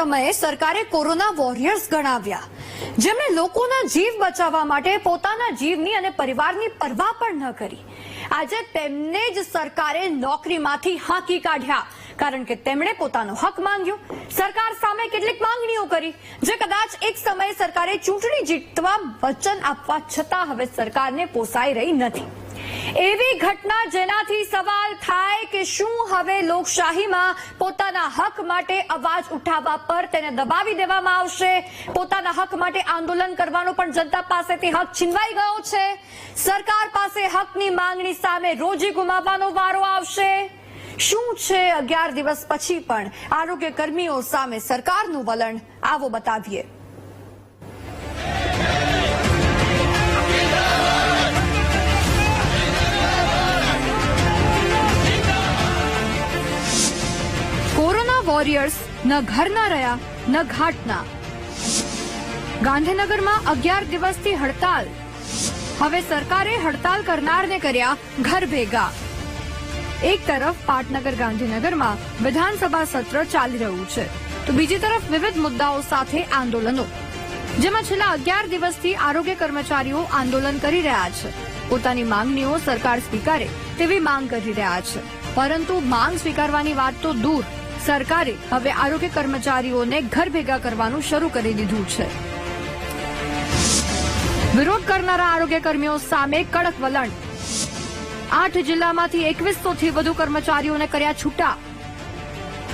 સમયે સરકારે corona warriors ગણાવ્યા. જેમણે લોકોના જીવ બચાવવા માટે પોતાના જીવની અને પરિવારની પરવા પણ ન કરી. આજે તેમને જ સરકારે નોકરીમાંથી હાંકી કાઢ્યા. કારણ કે તેમણે પોતાનો હક માંગ્યો. સરકાર સામે કેટલીક માંગણીઓ કરી, જે કદાચ એક સમયે સરકારે ચૂંટણી જીતવા વચન આપવા છતાં હવે સરકારને પોસાઈ રહી નથી. એવી ઘટના જેનાથી સવાલ થાય કે શું હવે લોકશાહીમાં પોતાના હક માટે અવાજ ઉઠાવવા પર તેને દબાવી દેવામાં આવશે? પોતાના હક માટે આંદોલન કરવાનો પણ જનતા પાસેથી હક છીનવાઈ ગયો છે. સરકાર પાસે હકની માંગણી સામે રોજી ગુમાવવાનો વારો આવશે. શું છે અગિયાર દિવસ પછી પણ આરોગ્ય કર્મીઓ સામે સરકારનું વલણ? આવો બતાવીએ. વોરિયર્સ ન ઘરના રહ્યા, ન ઘાટના. ગાંધીનગરમાં અગિયાર દિવસથી હડતાલ. હવે સરકારે હડતાલ કરનારને કર્યા ઘર ભેગા. એક તરફ પાટનગર ગાંધીનગરમાં વિધાનસભા સત્ર ચાલી રહ્યું છે, તો બીજી તરફ વિવિધ મુદ્દાઓ સાથે આંદોલનો, જેમાં છેલ્લા અગિયાર દિવસથી આરોગ્ય કર્મચારીઓ આંદોલન કરી રહ્યા છે. પોતાની માંગણીઓ સરકાર સ્વીકારે તેવી માંગ કરી રહ્યા છે. પરંતુ માંગ સ્વીકારવાની વાત તો દૂર સરકારે હવે આરોગ્ય કર્મચારીઓને ઘર ભેગા કરવાનું શરૂ કરી દીધું છે. વિરોધ કરનારા આરોગ્ય કર્મીઓ સામે કડક વલણ. આઠ જિલ્લામાંથી એકવીસોથી વધુ કર્મચારીઓને કર્યા છૂટા.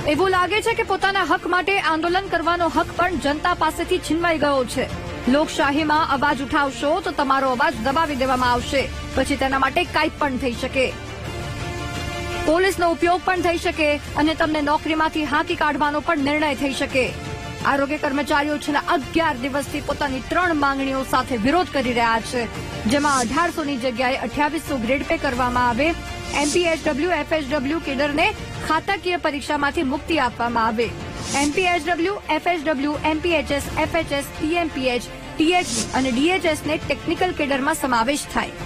એવું લાગે છે કે પોતાના હક માટે આંદોલન કરવાનો હક પણ જનતા પાસેથી છીનવાઈ ગયો છે. લોકશાહીમાં અવાજ ઉઠાવશો તો તમારો અવાજ દબાવી દેવામાં આવશે. પછી તેના માટે કાંઈ પણ થઈ શકે. પોલીસનો ઉપયોગ પણ થઈ શકે અને તમને નોકરીમાંથી હાંકી કાઢવાનો પણ નિર્ણય થઈ શકે. આરોગ્ય કર્મચારીઓ છેલ્લા અગિયાર દિવસથી પોતાની ત્રણ માંગણીઓ સાથે વિરોધ કરી રહ્યા છે, જેમાં અઢારસોની જગ્યાએ અઠ્યાવીસો ગ્રેડ પે કરવામાં આવે એમપીએચડબલ્યુ એફએચડબલ્યુ કેડરને ખાતાકીય પરીક્ષામાંથી મુક્તિ આપવામાં આવે. MPHW FHW MPHS FHS PMPH THV અને ડીએચએસને ટેકનિકલ કેડરમાં સમાવેશ થાય.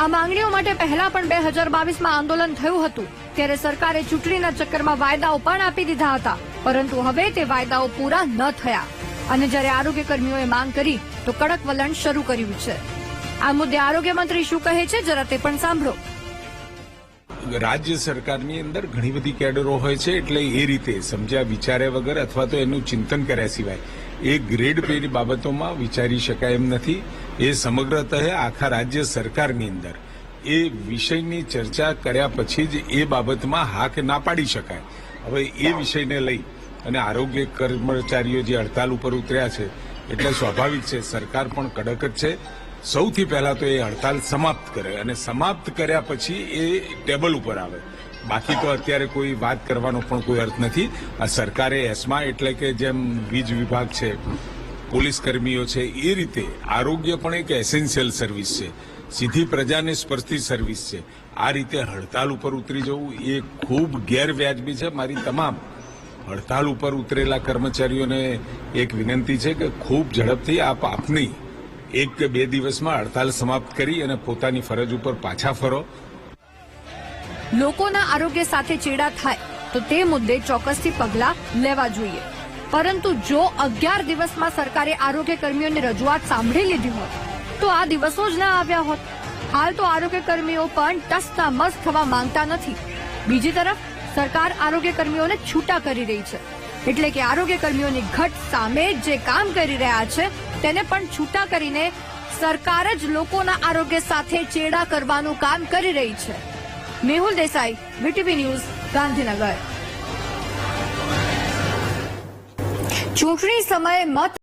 આ માંગણીઓ માટે પહેલા પણ બે હજાર બાવીસમાં આંદોલન થયું હતું. ત્યારે સરકારે ચૂંટણીના ચક્કરમાં વાયદાઓ પણ આપી દીધા હતા. પરંતુ હવે તે વાયદાઓ પૂરા ન થયા. અને જ્યારે આરોગ્ય કર્મીઓએ માંગ કરી, તો કડક વલણ શરૂ કર્યું છે. આ મુદ્દે આરોગ્ય મંત્રી શું કહે છે, જરા તે પણ સાંભળો. રાજ્ય સરકારની અંદર ઘણી બધી કેડરો હોય છે, એટલે એ રીતે સમજ્યા, વિચાર્યા વગર અથવા તો એનું ચિંતન કર્યા સિવાય. એ ગ્રેડ પેની બાબતોમાં વિચારી શકાય એમ નથી. એ સમગ્રતઃ આખા રાજ્ય સરકારની અંદર. એ વિષયની ચર્ચા કર્યા પછી જ એ બાબતમાં હાક ના પાડી શકાય. હવે એ વિષયને લઈ અને આરોગ્ય કર્મચારીઓ જે હડતાલ ઉપર ઉતર્યા છે, એટલે સ્વાભાવિક છે, સરકાર પણ કડક જ છે. સૌથી પહેલા તો એ હડતાલ સમાપ્ત કરે અને સમાપ્ત કર્યા પછી એ ટેબલ ઉપર આવે. બાકી તો અત્યારે કોઈ વાત કરવાનો પણ કોઈ અર્થ નથી. આ સરકારે એસમા એટલે કે જેમ વીજ વિભાગ છે, પોલીસ કર્મીઓ છે, એ રીતે આરોગ્ય પણ એક એસેન્શિયલ સર્વિસ છે. સીધી પ્રજાને સ્પર્શતી સર્વિસ છે. આ રીતે હડતાલ ઉપર ઉતરી જવું એ ખૂબ ગેરવ્યાજબી છે. મારી તમામ હડતાલ ઉપર ઉતરેલા કર્મચારીઓને એક વિનંતી છે કે ખૂબ ઝડપથી આપ આપની એક કે બે દિવસમાં હડતાલ સમાપ્ત કરી અને પોતાની ફરજ ઉપર પાછા ફરો. લોકોના આરોગ્ય સાથે ચેડા થાય તો તે મુદ્દે ચોક્કસથી પગલાં લેવા જોઈએ. પરંતુ જો અગિયાર દિવસમાં સરકારે આરોગ્ય કર્મીઓની રજૂઆત સાંભળી લીધી હોત, તો આ દિવસો જ ના આવ્યા હોત. હાલ તો આરોગ્ય કર્મીઓ પણ ટસના મસ થવા માંગતા નથી. બીજી તરફ, સરકાર આરોગ્ય કર્મીઓને છૂટા કરી રહી છે. એટલે કે આરોગ્ય કર્મીઓની ઘટ સામે જે કામ કરી રહ્યા છે, તેને પણ છૂટા કરીને સરકાર જ લોકોના આરોગ્ય સાથે ચેડા કરવાનું કામ કરી રહી છે. Mehul Desai VTV news Gandhinagar. ચૂંટણી સમયે મત